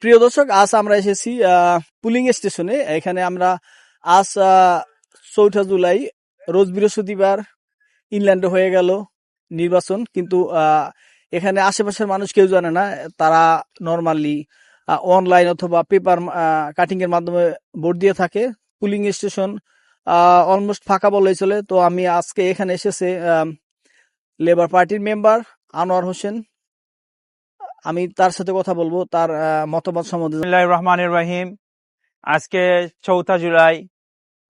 প্রিয় দর্শক, আজ আমরা এসেছি পুলিং স্টেশনে। এখানে আমরা আজ চৌঠা জুলাই, রোজ বৃহস্পতিবার ইংল্যান্ডে হয়ে গেল নির্বাচন। কিন্তু এখানে আশেপাশের মানুষ কেউ জানে না, তারা নর্মালি অনলাইন অথবা পেপার কাটিং এর মাধ্যমে ভোট দিয়ে থাকে। পুলিং স্টেশন অলমোস্ট ফাঁকা বলেই চলে। তো আমি আজকে এখানে এসেছে লেবার পার্টির মেম্বার আনোয়ার হোসেন। আমি তার সাথে কথা বলব, তার মতামত সম্বন্ধে। রহমানির রহিম আজকে চৌঠা জুলাই,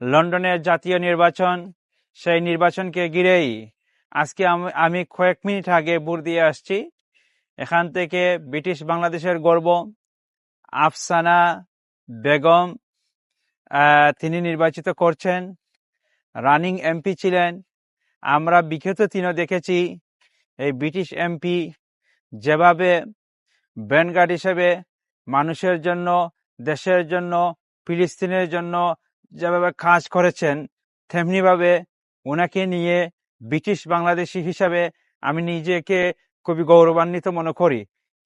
লন্ডনের জাতীয় নির্বাচন, সেই নির্বাচনকে ঘিরেই আজকে আম- কয়েক মিনিট আগে ভোট দিয়ে আসছি। এখান থেকে ব্রিটিশ বাংলাদেশের গর্ব, আফসানা বেগম তিনি নির্বাচিত করছেন, রানিং এমপি ছিলেন। আমরা বিগত দিনও দেখেছি, এই ব্রিটিশ এমপি যেভাবে ব্যানগার্ড হিসেবে মানুষের জন্য, দেশের জন্য, ফিলিস্তিনের জন্য যেভাবে কাজ করেছেন, তেমনিভাবে ওনাকে নিয়ে ব্রিটিশ বাংলাদেশি হিসাবে আমি নিজেকে খুবই গৌরবান্বিত মনে করি।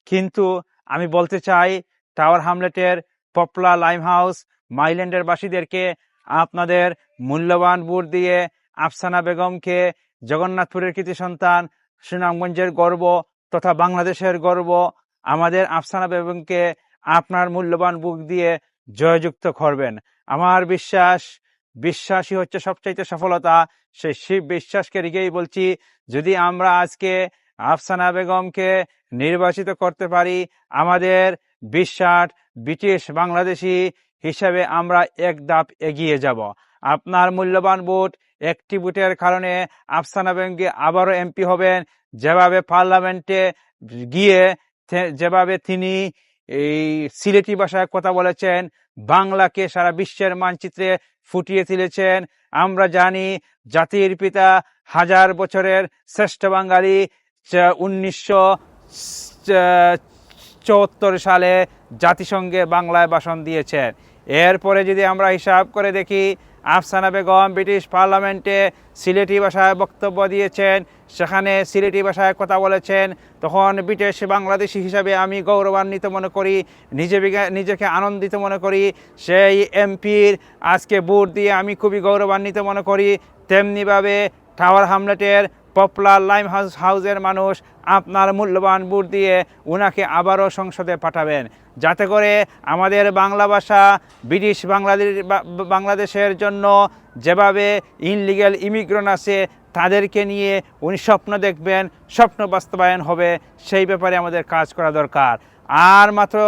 কিন্তু আমি বলতে চাই, টাওয়ার হামলেটের পপলা লাইম হাউস মাইল্যান্ডের বাসীদেরকে, আপনাদের মূল্যবান ভোট দিয়ে আফসানা বেগমকে, জগন্নাথপুরের কৃতি সন্তান, সুনামগঞ্জের গর্ব তথা বাংলাদেশের গর্ব আমাদের আফসানা বেগমকে আপনার মূল্যবান বুক দিয়ে জয়যুক্ত করবেন। আমার বিশ্বাস, বিশ্বাসই হচ্ছে সবচাইতে সফলতা। সেই শিব বিশ্বাসকে রেখেই বলছি, যদি আমরা আজকে আফসানা বেগমকে নির্বাচিত করতে পারি, আমাদের বিশ্বাস ব্রিটিশ বাংলাদেশি হিসাবে আমরা এক ধাপ এগিয়ে যাব। আপনার মূল্যবান ভোট একটি ভোটের কারণে আফসানা বেগমকে আবারও এমপি হবেন। যেভাবে পার্লামেন্টে গিয়ে যেভাবে তিনি এই সিলেটি ভাষায় কথা বলেছেন, বাংলাকে সারা বিশ্বের মানচিত্রে ফুটিয়ে তুলেছেন, আমরা জানি জাতির পিতা হাজার বছরের শ্রেষ্ঠ বাঙালি উনিশশো চুয়াত্তর সালে জাতিসংঘে বাংলায় ভাষণ দিয়েছেন। এরপরে যদি আমরা হিসাব করে দেখি আফসানা বেগম ব্রিটিশ পার্লামেন্টে সিলেটি ভাষায় বক্তব্য দিয়েছেন, সেখানে সিলেটি ভাষায় কথা বলেছেন। তখন ব্রিটিশ বাংলাদেশি হিসাবে আমি গৌরবান্বিত মনে করি, নিজে নিজেকে আনন্দিত মনে করি। সেই এমপির আজকে বুট দিয়ে আমি খুবই গৌরবান্বিত মনে করি। তেমনিভাবে টাওয়ার হামলেটের পপুলার লাইম হাউস, হাউসের মানুষ আপনার মূল্যবান ভোট দিয়ে ওনাকে আবারও সংসদে পাঠাবেন। যাতে করে আমাদের বাংলা ভাষা ব্রিটিশ বাংলাদেশ বাংলাদেশের জন্য যেভাবে ইনলিগ্যাল ইমিগ্রেন্ট আছে তাদেরকে নিয়ে উনি স্বপ্ন দেখবেন, স্বপ্ন বাস্তবায়ন হবে, সেই ব্যাপারে আমাদের কাজ করা দরকার। আর মাত্র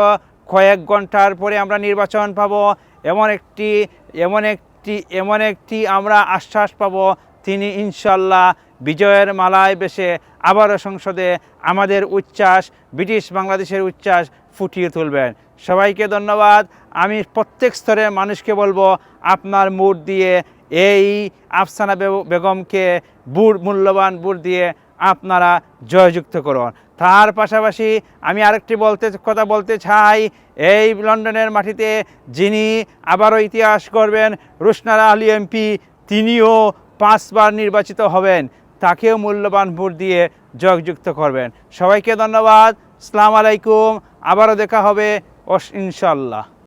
কয়েক ঘণ্টার পরে আমরা নির্বাচন পাব, এমন একটি এমন একটি এমন একটি আমরা আশ্বাস পাব তিনি ইনশাল্লাহ বিজয়ের মালায় বেশে আবারও সংসদে আমাদের উচ্ছ্বাস, ব্রিটিশ বাংলাদেশের উচ্ছ্বাস ফুটিয়ে তুলবেন। সবাইকে ধন্যবাদ। আমি প্রত্যেক স্তরের মানুষকে বলব, আপনার মুড দিয়ে এই আফসানা বেগ- বেগমকে বুট মূল্যবান বুট দিয়ে আপনারা জয়যুক্ত করুন। তার পাশাপাশি আমি আরেকটি বলতে, কথা বলতে চাই, এই লন্ডনের মাটিতে যিনি আবারও ইতিহাস করবেন রুশনারা আলী এমপি, তিনিও পাঁচবার নির্বাচিত হবেন, তাকেও মূল্যবান ভোট দিয়ে জয়যুক্ত করবেন। সবাইকে ধন্যবাদ, সালাম আলাইকুম, আবারও দেখা হবে ইনশাল্লাহ।